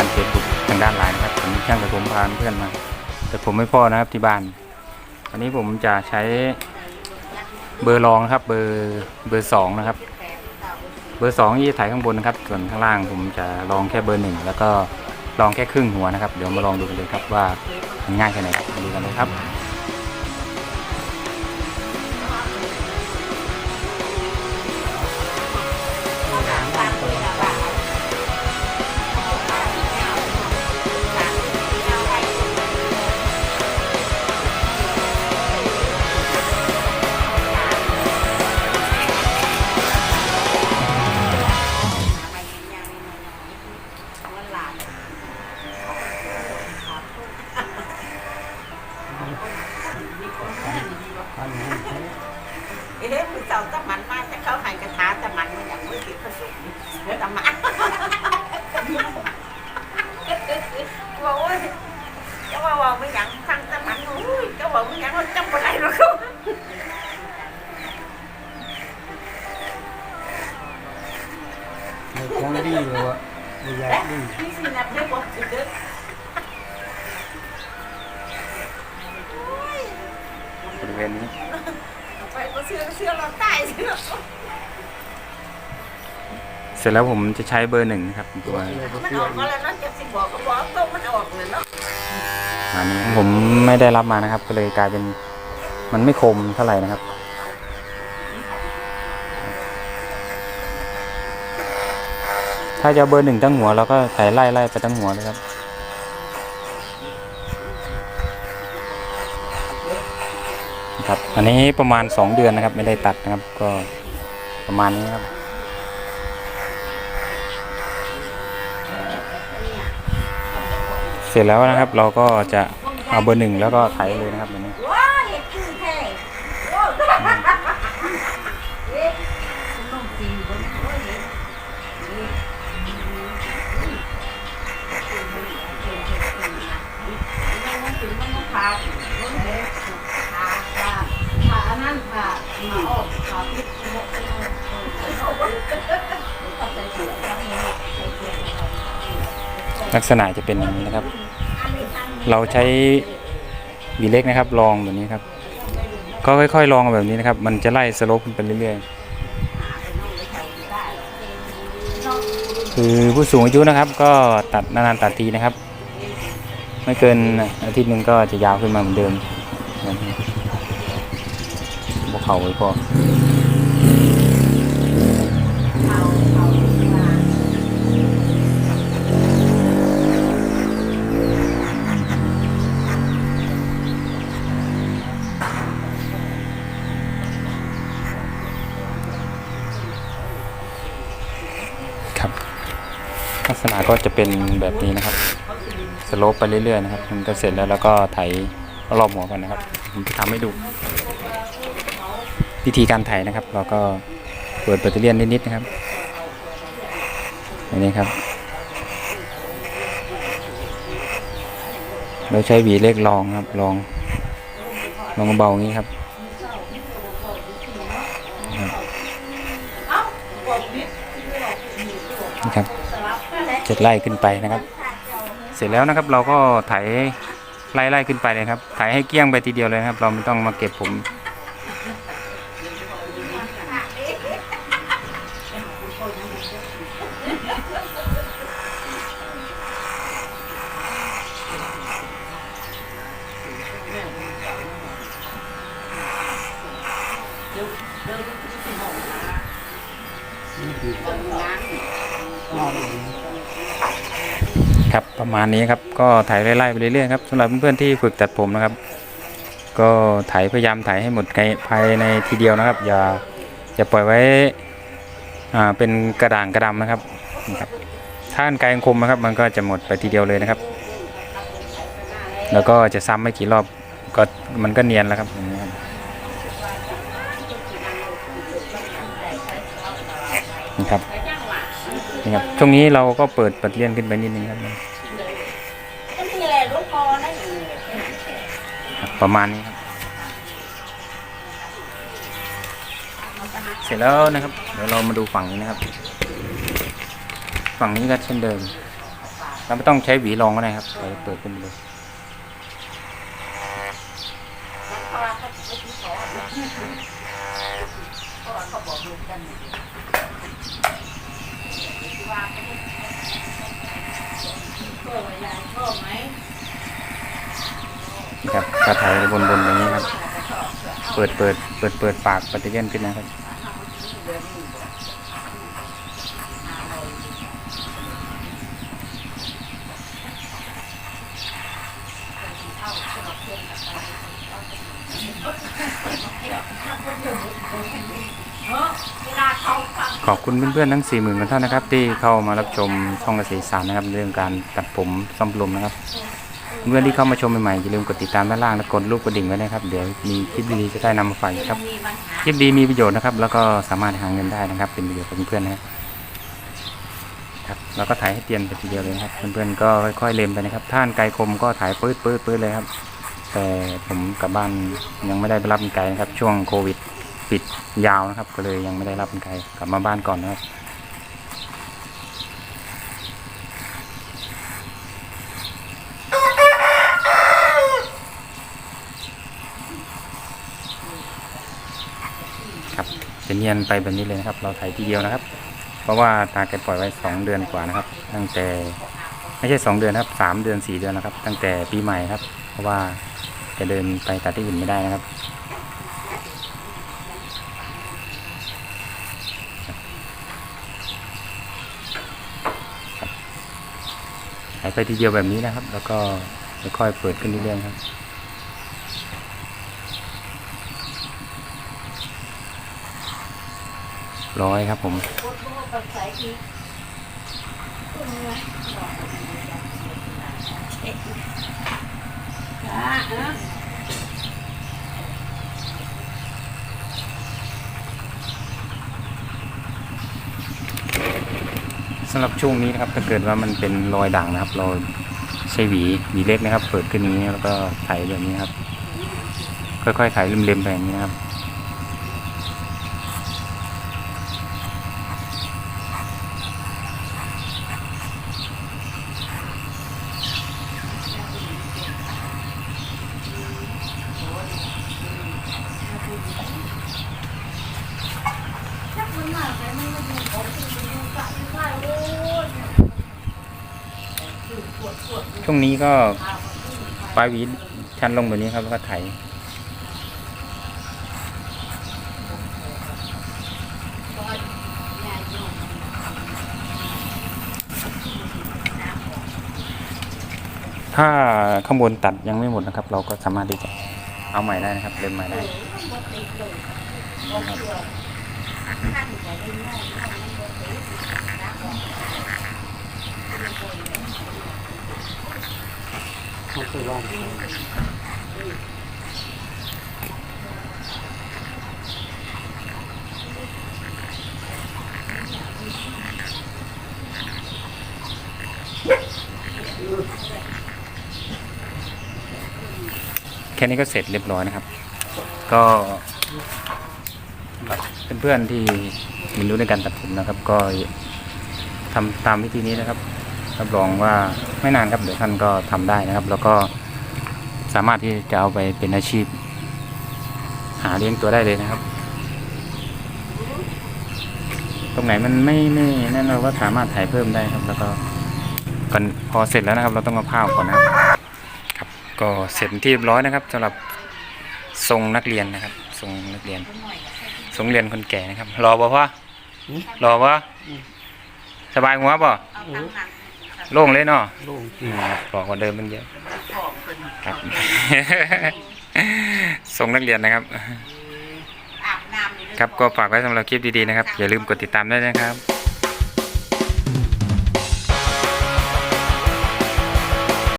านเฟซบุ๊กทางด้านไลน์นะครับผมช่างแต่ผมพาเพื่อนมา แต่ผมไม่พ่อนะครับที่บ้านอันนี้ผมจะใช้เบอร์รองครับ เบอร์เบอร์สองนะครับ เบอร์สองที่ถ่ายข้างบนนะครับ ส่วนข้างล่างผมจะลองแค่เบอร์หนึ่งแล้วก็ลองแค่ครึ่งหัวนะครับ เดี๋ยวมาลองดูกันเลยครับว่ามันง่ายแค่ไหนครับมาดูกันเลยครับ เอ๊ะมือเสาตะมันมาแต่เข้าหายกระทาตะมันมาอย่างมือติดผสมตะมันบอกว่าจะว่าว่าไม่อย่างฟังตะมันโอ้ยจะว่าไม่อย่างเราจำอะไรหรอกเขาของดีเลยวะไม่ยากดีนี่สินับได้บอกสิเด้อบ ริ เวณนี้ไปก็เชื่อเชื่อเราตายสิเนาะเสร็จแล้วผมจะใช้เบอร์หนึ่งนะครับตัวมันออกมาแล้วเนาะจะสิบอกก็บอกตัวมันออกเลยเนาะอันนี้ผมไม่ได้รับมานะครับ ก็เลยกลายเป็นมันไม่คมเท่าไหร่นะครับถ้าจะเอาเบอร์หนึ่งตั้งหัวเราก็ใส่ไล่ไล่ไปตั้งหัวเลยครับ ครับ อันนี้ประมาณ 2 เดือนนะครับ ไม่ได้ตัดนะครับ ก็ประมาณนี้ครับเสร็จแล้วนะครับเราก็จะเอาเบอร์หนึ่งแล้วก็ไถเลยนะครับแบบนี้ว้า นนั้นพามาออกพาพิษมกโมกเออเข้าใจเสียครับเนี่ยใส่เลักษณะจะเป็นอย่างนี้นะครับ เราใช้บีเล็กนะครับลองแบบนี้ครับ ก็ค่อยๆลองแบบนี้นะครับ มันจะไล่สโลปขึ้นไปเรื่อยๆ คือผู้สูงอายุนะครับ ก็ตัดนานๆตัดทีนะครับ ไม่เกินอาทิตย์หนึ่งก็จะยาวขึ้นมาเหมือนเดิมแบบนี้ เข่าไว้พอครับลักษณะก็จะเป็นแบบนี้นะครับ สโลปไปเรื่อยๆนะครับ มันก็เสร็จแล้วแล้วก็ไถรอบหัวกันนะครับ ผมจะทำให้ดู วิธีการไถนะครับ เราก็เปิดแบตเตอรี่นิดๆนะครับอย่างนี้ครับ เราใช้หวีเล็กลองครับลองลองเบาๆอย่างนี้ครับนี่ครับเจะไล่ขึ้นไปนะครับ เสร็จแล้วนะครับเราก็ไถไล่ไล่ขึ้นไปเลยครับไถให้เกี้ยงไปทีเดียวเลยครับ เราไม่ต้องมาเก็บผม ครับประมาณนี้ครับก็ถ่ายไล่ๆไปเรื่อยๆครับสำหรับเพื่อนๆที่ฝึกตัดผมนะครับ ก็ถ่ายพยายามถ่ายให้หมดในภายในทีเดียวนะครับ อย่าอย่าปล่อยไว้อ่าเป็นกระด่างกระดำนะครับนะครับถ้าอันไกลคมนะครับ มันก็จะหมดไปทีเดียวเลยนะครับ แล้วก็จะซ้ำไม่กี่รอบก็มันก็เนียนแล้วครับ ครับนี่ครับ ช่วงนี้เราก็เปิดปัดเลียนขึ้นไปนิดนึงครับประมาณนี้ครับ เสร็จแล้วนะครับ เดี๋ยวเรามาดูฝั่งนี้นะครับ ฝั่งนี้ก็เช่นเดิม เราไม่ต้องใช้หวีรองก็ได้ครับเปิดเปิดขึ้นเลย เพราะว่าเขาไม่ที่ขอเพราะว่าเขาบอกลูกกันว่าเขาไม่ชอบอะไรชอบไหม นี่ ครับกระถายบนบนอย่างนี้ครับ เปิดเปิดเปิดเปิดปากปัตเยนขึ้นนะครับขอบคุณเพื่อนๆทั้ง4 0,000กว่าท่านนะครับ ที่เข้ามารับชมช่องเกษตรศาสารนะครับ เรื่องการตัดผมซ่อมลมนะครับ เพื่อนที่เข้ามาชมใหม่ๆอย่าลืมกดติดตามด้านล่างและกดรูปกระดิ่งไว้นะครับ เดี๋ยวมีคลิปดีๆจะได้นำมาฝากครับ คลิปดีมีประโยชน์นะครับ แล้วก็สามารถหาเงินได้นะครับ เป็นประโยชน์กับเพื่อนๆนะครับแล้วก็ถ่ายให้เตียนไปทีเดียวเลยนะครับ เพื่อนๆก็ค่อยๆเล็มไปนะครับท่านไกลคมก็ถ่ายปื๊ดปื๊ดปื๊ดเลยครับ แต่ผมกลับบ้านยังไม่ได้ไปรับเป็นไกลนะครับ ช่วงโควิดปิดยาวนะครับ ก็เลยยังไม่ได้รับเป็นไกลกลับมาบ้านก่อนนะครับ จะเนียนไปแบบนี้เลยนะครับ เราถ่ายทีเดียวนะครับ เพราะว่าตาแกปล่อยไว้สองเดือนกว่านะครับ ตั้งแต่ไม่ใช่สองเดือนครับสามเดือนสี่เดือนนะครับ ตั้งแต่ปีใหม่ครับ เพราะว่าแกเดินไปตัดที่อื่นไม่ได้นะครับหายไปทีเดียวแบบนี้นะครับ แล้วก็ค่อยๆเปิดขึ้นเรื่อยๆครับ ร้อยครับผม สำหรับช่วงนี้นะครับถ้าเกิดว่ามันเป็นรอยด่างนะครับ เราใช้หวีหวีเล็กนะครับ เปิดขึ้นนี้แล้วก็ไถแบบนี้ครับ ค่อยๆไถเล็มๆไปอย่างนี้นะครับ ชักมันมากเลยมันมาดูของจริงมันดูกะไม่ได้โอ้ยเนี่ยป วดปวดช่วงนี้ก็ปลายหวีชันลงแบบนี้ครับแล้วก็ไถถ้าข้างบนตัดยังไม่หมดนะครับ เราก็สามารถที่จะเอาใหม่ได้นะครับเล็มใหม่ได้ เขาไปว่างแค่นี้ก็เสร็จเรียบร้อยนะครับ ก็เพื่อนๆที่มีรู้ในการตัดผมนะครับ ก็ทำตามวิธีนี้นะครับ รับรองว่าไม่นานครับเดี๋ยวท่านก็ทำได้นะครับ แล้วก็สามารถที่จะเอาไปเป็นอาชีพ หาเลี้ยงตัวได้เลยนะครับ ตรงไหนมันไม่ไม่นั่นเราก็สามารถถ่ายเพิ่มได้ครับ แล้วก็ก่อนพอเสร็จแล้วนะครับ เราต้องมาผ้าก่อนนะครับครับ ก็เสร็จที่เรียบร้อยนะครับสำหรับทรงนักเรียนนะครับทรงนักเรียนทรงเรียนคนแก่นะครับ รอบ่พ่อรอบ่สบายหัวบ่เอาตั้งหนัก โล่งเลยเนาะโล่งอืมบอกกว่าเดิมมันเยอะฟอกขึ้นครับทรงนักเรียนนะครับอาบน้ำนี่ครับก็ฝากไว้สำหรับคลิปดีๆนะครับ อย่าลืมกดติดตามด้วยนะครับ